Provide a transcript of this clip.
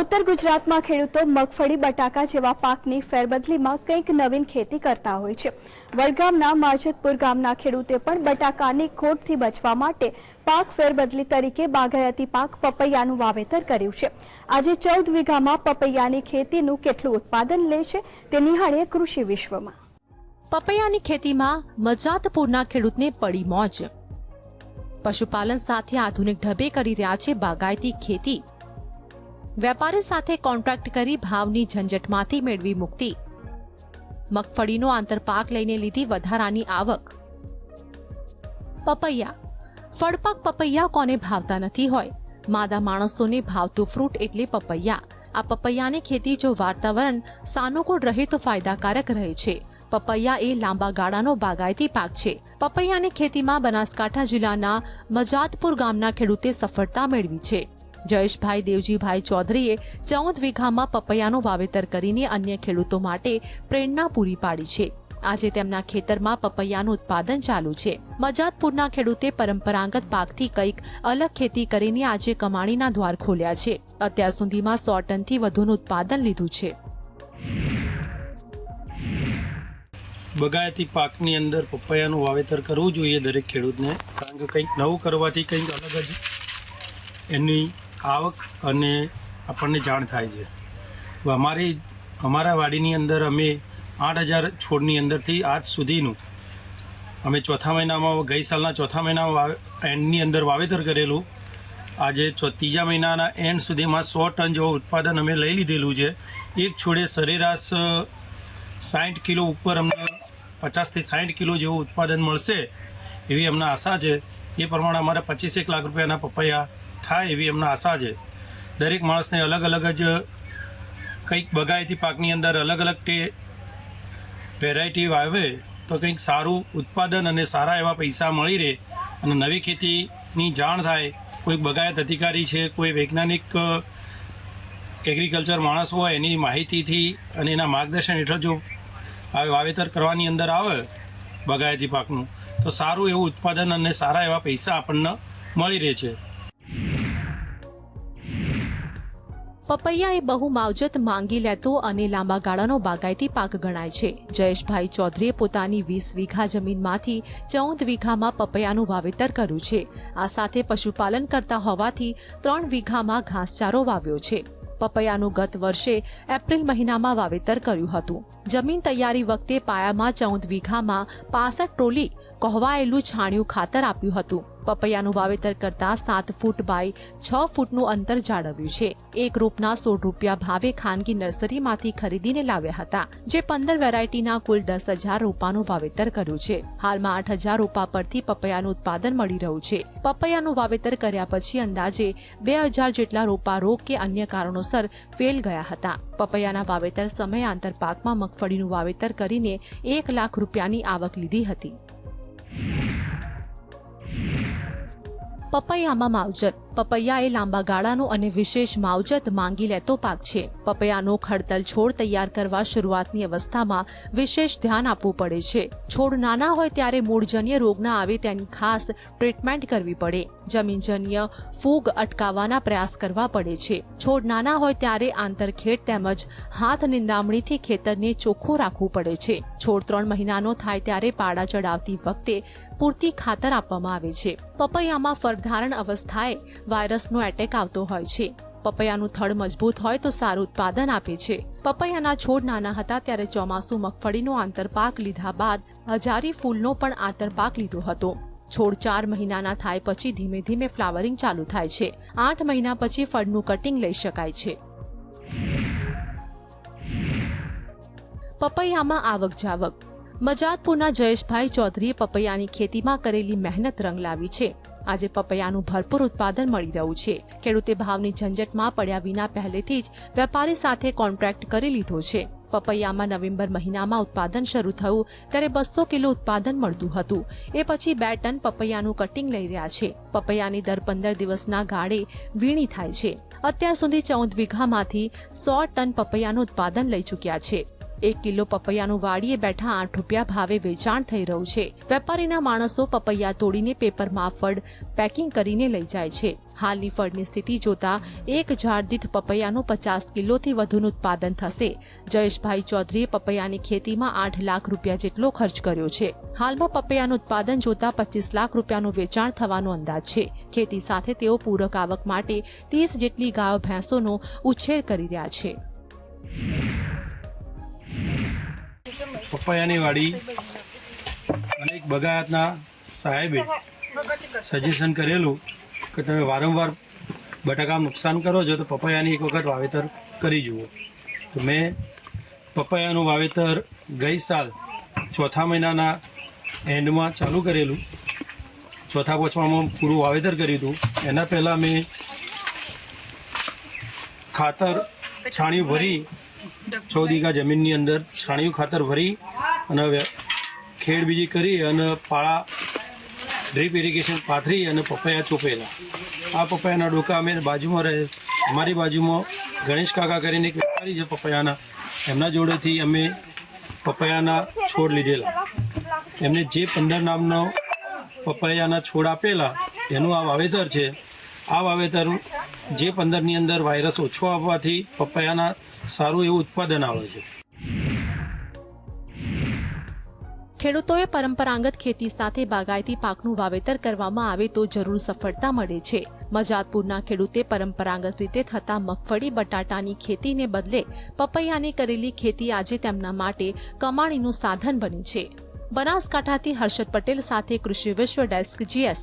ઉત્તર ગુજરાતમાં ખેડૂતો મગફળી, બટાકા જેવા પાકની ફેરબદલીમાં કંઈક નવીન ખેતી કરતા હોય છે. વડગામના માજતપુર ગામના ખેડૂતે પણ બટાકાની ખોટથી બચવા માટે પાક ફેરબદલી તરીકે બાગાયતી પાક પપૈયાનું વાવેતર કર્યું છે. આજે ચૌદ વીઘામાં પપૈયાની ખેતીનું કેટલું ઉત્પાદન લે છે તે નિહાળીએ કૃષિ વિશ્વમાં. પપૈયાની ખેતીમાં મજાતપુરના ખેડૂતને પડી મોજ. પશુપાલન સાથે આધુનિક ઢબે કરી રહ્યા છે બાગાયતી ખેતી. વેપારી સાથે કોન્ટ્રાક્ટ કરી ભાવની ઝંઝટમાંથી મેળવી મુક્તિ. મગફળીનો આંતરપાક લઈને લીધી વધારાની આવક. પપૈયા. ફળપાક પપૈયા કોને ભાવતા નથી હોય. માદા માણસોને ભાવતું ફ્રૂટ એટલે પપૈયા. આ પપૈયાની ખેતી જો વાતાવરણ સાનુકૂળ રહે તો ફાયદાકારક રહે છે. પપૈયા એ લાંબા ગાળાનો બાગાયતી પાક છે. પપૈયાની ખેતીમાં બનાસકાંઠા જિલ્લાના મજાતપુર ગામના ખેડૂતે સફળતા મેળવી છે. જયેશભાઈ દેવજીભાઈ ચૌધરીએ ચૌદ વીઘામાં પપૈયાનું વાવેતર કરીને અન્ય ખેડૂતો માટે પ્રેરણા પૂરી પાડી છે. આજે તેમના ખેતરમાં પપૈયાનું ઉત્પાદન ચાલુ છે. મજાતપુરના ખેડૂતે પરંપરાગત પાકથી કંઈક અલગ ખેતી કરીને આજે કમાણીના દ્વાર ખોલ્યા છે. અત્યાર સુધીમાં સો ટનથી વધુનું ઉત્પાદન લીધું છે. બગાયતી પાકની અંદર પપૈયાનું વાવેતર કરવું જોઈએ દરેક ખેડૂતને. કારણ કે કંઈક નવું કરવાથી કંઈક અલગ જ એની આવક અને આપણને જાણ થાય છે. અમારી, અમારા વાડીની અંદર અમે આઠ હજાર છોડની અંદરથી આજ સુધીનું અમે ચોથા મહિનામાં, ગઈ સાલના ચોથા મહિનામાં એન્ડની અંદર વાવેતર કરેલું. આજે ત્રીજા મહિનાના એન્ડ સુધીમાં સો ટન જેવું ઉત્પાદન અમે લઈ લીધેલું છે. એક છોડે સરેરાશ સાઠ કિલો ઉપર અમને પચાસથી સાઠ કિલો જેવું ઉત્પાદન મળશે એવી અમને આશા છે. એ પ્રમાણે અમારે પચીસેક લાખ રૂપિયાના પપૈયા થાય એવી એમને આશા છે. દરેક માણસને અલગ અલગ જ કંઈક બગાયતી પાકની અંદર અલગ અલગ તે વેરાયટી વાવે તો કંઈક સારું ઉત્પાદન અને સારા એવા પૈસા મળી રહે અને નવી ખેતીની જાણ થાય, કોઈ બગાયત અધિકારી છે, કોઈ વૈજ્ઞાનિક એગ્રીકલ્ચર માણસ હોય, એની માહિતીથી અને એના માર્ગદર્શન હેઠળ જો વાવેતર કરવાની અંદર આવે બગાયતી પાકનું, તો સારું એવું ઉત્પાદન અને સારા એવા પૈસા આપણને મળી રહે છે. પપૈયા એ બહુ માવજત માંગી લેતો અને લાંબા ગાળાનો બાગાયતી પાક ગણાય છે. જયેશભાઈ ચૌધરીએ પોતાની વીસ વીઘા જમીનમાંથી ચૌદ વીઘામાં પપૈયાનું વાવેતર કર્યું છે. આ સાથે પશુપાલન કરતા હોવાથી ત્રણ વીઘામાં ઘાસચારો વાવ્યો છે. પપૈયાનું ગત વર્ષે એપ્રિલ મહિનામાં વાવેતર કર્યું હતું. જમીન તૈયારી વખતે પાયામાં ચૌદ વીઘામાં પાસઠ ટ્રોલી કોહવાયેલું છાણિયું ખાતર આપ્યું હતું. પપૈયાનું વાવેતર કરતા સાત ફૂટ બાય છ ફૂટનું અંતર જાળવ્યું છે. એક રૂપના સોળ રૂપિયા ભાવે ખાનગી નર્સરીમાંથી ખરીદીને લાવ્યા હતા, જે પંદર વેરાયટીના કુલ દસ હજાર રોપાનું વાવેતર કર્યું છે. હાલમાં આઠ હજાર રોપા પરથી પપૈયાનું ઉત્પાદન મળી રહ્યું છે. પપૈયાનું વાવેતર કર્યા પછી અંદાજે બે હજાર જેટલા રોપા રોગ કે અન્ય કારણોસર ફેલ ગયા હતા. પપૈયાના વાવેતર સમયે આંતરપાકમાં મગફળીનું વાવેતર કરીને એક લાખ રૂપિયાની આવક લીધી હતી. પપૈયામાં માવજત પપૈયા એ લાંબા ગાળાનો અને વિશેષ માવજત માંગી લેતો પાક છે. પપૈયાનો ખડતલ છોડ તૈયાર કરવા શરૂઆતની અવસ્થામાં વિશેષ ધ્યાન આપવું પડે છે. છોડ નાના હોય ત્યારે મૂળજન્ય રોગ ના આવે તેની ખાસ ટ્રીટમેન્ટ કરવી પડે. જમીનજન્ય ફૂગ અટકાવવાના પ્રયાસ કરવા પડે છે. છોડ નાના હોય ત્યારે આંતરખેડ તેમજ હાથ નિંદામણીથી ખેતરને ચોખ્ખું રાખવું પડે છે. છોડ ત્રણ મહિનાનો થાય ત્યારે પાડા ચડાવતી વખતે પૂરતી ખાતર આપવામાં આવે છે. પપૈયામાં ફરધારણ અવસ્થાએ વાયરસનો એટેક આવતો હોય છે. પપૈયાનું થડ મજબૂત હોય તો સારું ઉત્પાદન આપે છે. પપૈયાના છોડ નાના હતા ત્યારે ચોમાસુ મગફળીનો આંતરપાક લીધા બાદ હજારી ફૂલનો પણ આંતરપાક લીધો હતો. છોડ ચાર મહિનાના થાય પછી ધીમે ધીમે ફ્લાવરિંગ ચાલુ થાય છે. આઠ મહિના પછી ફળનું કટિંગ લઈ શકાય છે. પપૈયામાં આવક જાવક મજાતપુરના જયેશભાઈ ચૌધરીએ પપૈયાની ખેતીમાં કરેલી મહેનત રંગ લાવી છે. આજે પપૈયાનું ભરપૂર ઉત્પાદન મળી રહ્યું છે. ખેડૂતે ભાવની ઝંઝટમાં પડ્યા વિના પહેલેથી જ વેપારી સાથે કોન્ટ્રાક્ટ કરી લીધો છે. પપૈયામાં નવેમ્બર મહિનામાં ઉત્પાદન શરૂ થયું, ત્યારે બસો કિલો ઉત્પાદન મળતું હતું. એ પછી બે ટન પપૈયાનું કટિંગ લઈ રહ્યા છે. પપૈયાની દર પંદર દિવસના ગાળે વીણી થાય છે. અત્યાર સુધી ચૌદ વીઘામાંથી સો ટન પપૈયાનું ઉત્પાદન લઈ ચૂક્યા છે. એક કિલો પપૈયાનું વાડીએ બેઠા આઠ રૂપિયા ભાવે વેચાણ થઈ રહ્યું છે. વેપારીના માણસો પપૈયા તોડીને પેપરમાં ફળ પેકિંગ કરીને લઈ જાય છે. હાલની ફળની સ્થિતિ જોતા એક ઝાડ દીઠ પપૈયાનું પચાસ કિલોથી વધુનું ઉત્પાદન થશે. જયેશભાઈ ચૌધરીએ પપૈયાની ખેતીમાં આઠ લાખ રૂપિયા જેટલો ખર્ચ કર્યો છે. હાલમાં પપૈયાનું ઉત્પાદન જોતા પચીસ લાખ રૂપિયાનું વેચાણ થવાનો અંદાજ છે. ખેતી સાથે તેઓ પૂરક આવક માટે ત્રીસ જેટલી ગાયો ભેંસોનો ઉછેર કરી રહ્યા છે. પપૈયાની વાડી અનેક બગાયતના સાહેબે સજેશન કરેલું કે તમે વારંવાર બટાકામાં નુકસાન કરો છો તો પપૈયાની એક વખત વાવેતર કરી જુઓ. તો મેં પપૈયાનું વાવેતર ગઈ સાલ ચોથા મહિનાના એન્ડમાં ચાલુ કરેલું. ચોથા પાંચમામાં પૂરું વાવેતર કર્યું હતું. એના પહેલાં મેં ખાતર છાણિયું ભરી ચૌદ વીઘા જમીનની અંદર છાણિયું ખાતર ભરી અને ખેડ બીજી કરી અને પાળા ડ્રીપ ઇરિગેશન પાથરી અને પપૈયા ચોપેલા. આ પપૈયાના ડોકા અમે બાજુમાં રહે અમારી બાજુમાં ગણેશ કાકા કરીને એક વેપારી છે પપૈયાના. એમના જોડેથી અમે પપૈયાના છોડ લીધેલા. એમને જે પંદર નામનો પપૈયાના છોડ આપેલા એનું આ વાવેતર છે. આ વાવેતર જે પંદરની અંદર વાયરસ ઓછો આવવાથી પપૈયાના સારું એવું ઉત્પાદન આવે છે. ખેડૂતોએ પરંપરાગત ખેતી સાથે બાગાયતી પાકનું વાવેતર કરવામાં આવે તો જરૂર સફળતા મળે છે. મજાતપુરના ખેડૂતે પરંપરાગત રીતે થતા મગફળી, બટાટાની ખેતીને બદલે પપૈયાની કરેલી ખેતી આજે તેમના માટે કમાણીનું સાધન બની છે. બનાસકાંઠાથી હર્ષદ પટેલ સાથે કૃષિ વિશ્વ ડેસ્ક જીએસ.